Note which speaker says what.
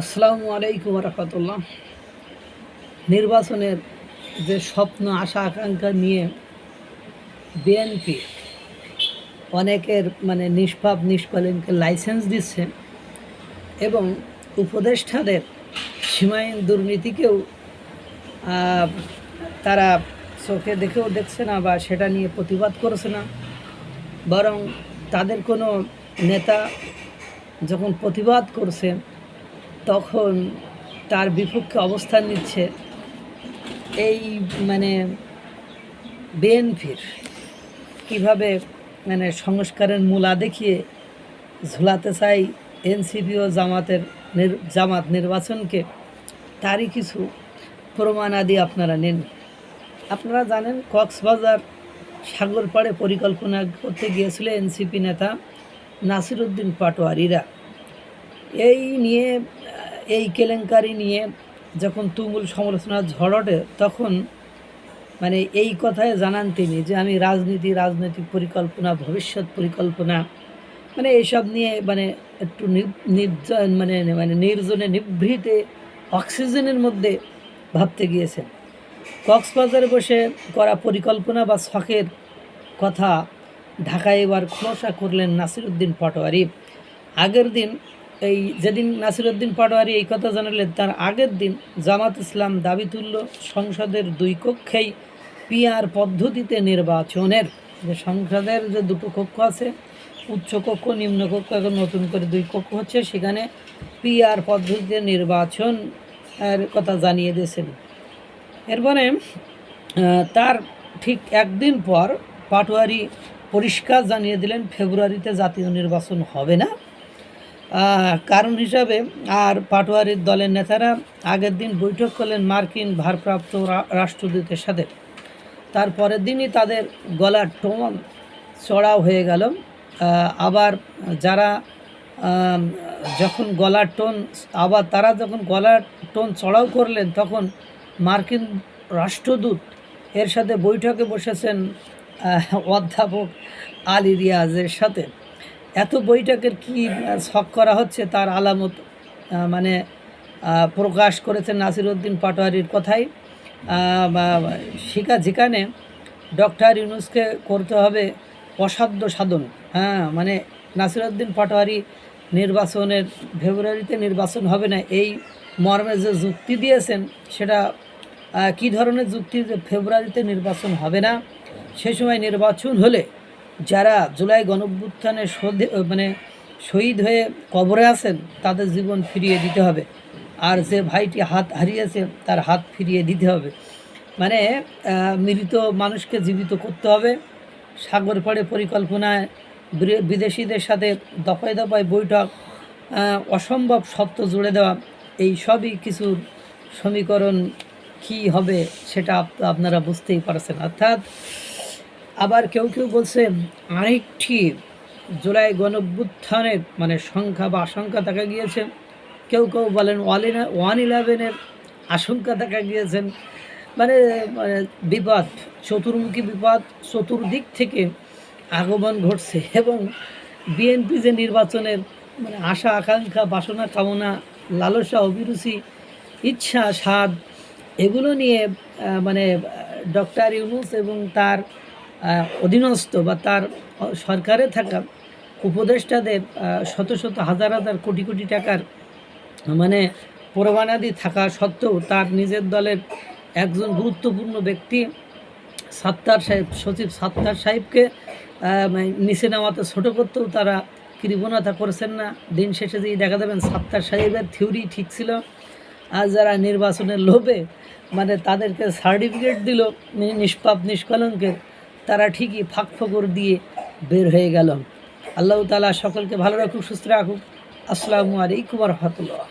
Speaker 1: আসসালামু আলাইকুম রহমতুল্লাহ নির্বাচনের যে স্বপ্ন, আশা, আকাঙ্ক্ষা নিয়ে বিএনপি অনেকের মানে নিষ্পাপ, নিষ্কলঙ্কে লাইসেন্স দিচ্ছে এবং উপদেষ্টাদের সীমাহীন দুর্নীতিকেও তারা চোখে দেখেও দেখছে না বা সেটা নিয়ে প্রতিবাদ করছে না। বরং তাদের কোনো নেতা যখন প্রতিবাদ করছে তখন তার বিপক্ষে অবস্থান নিচ্ছে এই মানে বিএনপির। কীভাবে মানে সংস্কারের মূলা দেখিয়ে ঝুলাতে চাই এনসিপি ও জামাতের জামাত নির্বাচনকে, তারই কিছু প্রমাণাদি আপনারা নেন। আপনারা জানেন, কক্সবাজার সাগর পাড়ে পরিকল্পনা করতে গিয়েছিল এনসিপি নেতা নাসিরুদ্দিন পাটোয়ারিরা। এই নিয়ে, এই কেলেঙ্কারি নিয়ে যখন তুমুল সমালোচনা ঝড় ওঠে, তখন মানে এই কথায় জানান তিনি যে আমি রাজনীতি, রাজনৈতিক পরিকল্পনা, ভবিষ্যৎ পরিকল্পনা মানে এইসব নিয়ে মানে একটু নির্জন মানে মানে নির্জনে নিভৃতে অক্সিজেনের মধ্যে ভাবতে গিয়েছেন। কক্সবাজারে বসে করা পরিকল্পনা বা শখের কথা ঢাকায় এবার খোলসা করলেন নাসিরুদ্দিন পাটোয়ারি। আগের দিন এই যেদিন নাসিরুদ্দিন পাটোয়ারি এই কথা জানালেন, তার আগের দিন জামাত ইসলাম দাবি তুলল সংসদের দুই কক্ষেই পিআর পদ্ধতিতে নির্বাচনের। যে সংসদের যে দুটো কক্ষ আছে, উচ্চ কক্ষ, নিম্ন কক্ষ, এখন নতুন করে দুই কক্ষ হচ্ছে, সেখানে পিআর পদ্ধতিতে নির্বাচন, এর কথা জানিয়ে দিয়েছেন। এরপরে তার ঠিক একদিন পর পাটোয়ারি পরিষ্কার জানিয়ে দিলেন, ফেব্রুয়ারিতে জাতীয় নির্বাচন হবে না। কারণ হিসাবে আর পাটোয়ারির দলের নেতারা আগের দিন বৈঠক করলেন মার্কিন ভারপ্রাপ্ত রাষ্ট্রদূতের সাথে। তার পরের দিনই তাদের গলার টোন চড়াও হয়ে গেল। আবার যারা যখন গলার টোন, আবার তারা যখন গলার টোন চড়াও করলেন, তখন মার্কিন রাষ্ট্রদূত এর সাথে বৈঠকে বসেছেন অধ্যাপক আলী রিয়াজের সাথে। এত বৈঠকের কি শখ করা হচ্ছে তার আলামত? মানে প্রকাশ করেছেন নাসিরউদ্দিন পাটোয়ারির কথাই। শিকা যেখানে, ডক্টর ইউনুসকে করতে হবে অসাধ্য সাধন। হ্যাঁ মানে নাসিরউদ্দিন পাটোয়ারি নির্বাচনের, ফেব্রুয়ারিতে নির্বাচন হবে না, এই মর্মে যে যুক্তি দিয়েছেন, সেটা কী ধরনের যুক্তি যে ফেব্রুয়ারিতে নির্বাচন হবে না, সে সময় নির্বাচন হলে যারা জুলাই গণভ্যুত্থানে মানে শহীদ হয়ে কবরে আছেন, তাদের জীবন ফিরিয়ে দিতে হবে। আর যে ভাইটি হাত হারিয়েছে, তার হাত ফিরিয়ে দিতে হবে। মানে মৃত মানুষকে জীবিত করতে হবে। সাগর পাড়ে পরিকল্পনায় বিদেশিদের সাথে দফায় দফায় বৈঠক অসম্ভব সত্য জুড়ে দেওয়া, এই সবই কিছুর সমীকরণ কি হবে সেটা আপনারা বুঝতেই পারছেন। অর্থাৎ আবার কেউ কেউ বলছে আরেকটি জুলাই গণভ্যুত্থানের মানে সংখ্যা বা আশঙ্কা দেখা গিয়েছে। কেউ কেউ বলেন ওয়ান ওয়ান ইলেভেনের আশঙ্কা দেখা গিয়েছেন। মানে মানে বিপদ, চতুর্মুখী বিপদ, চতুর্দিক থেকে আগমন ঘটছে এবং বিএনপি যে নির্বাচনের মানে আশা, আকাঙ্ক্ষা, বাসনা, কামনা, লালসা, অভিরুচি, ইচ্ছা, স্বাদ, এগুলো নিয়ে মানে ডক্টর ইউনুস এবং তার অধীনস্থ বা তার সরকারে থাকা উপদেষ্টাদের শত শত হাজার হাজার কোটি কোটি টাকার মানে প্রবানাদি থাকা সত্ত্বেও তার নিজের দলের একজন গুরুত্বপূর্ণ ব্যক্তি সাত্তার সাহেব, সচিব সাত্তার সাহেবকে নিচে নামাতে ছোটো করতেও তারা কৃপণতা করেছেন না। দিন শেষে যেই দেখা যাবেন সাত্তার সাহেবের থিওরি ঠিক ছিল। আর যারা নির্বাচনের লোভে মানে তাদেরকে সার্টিফিকেট দিল নিষ্পাপ, নিষ্কলঙ্কের তারা ঠিকই ফাঁক ফকর দিয়ে বের হয়ে গেল। আল্লাহ তালা সকলকে ভালো রাখুক, সুস্থ রাখুক। আসসালামু আলাইকুম রহমতুল্লাহ।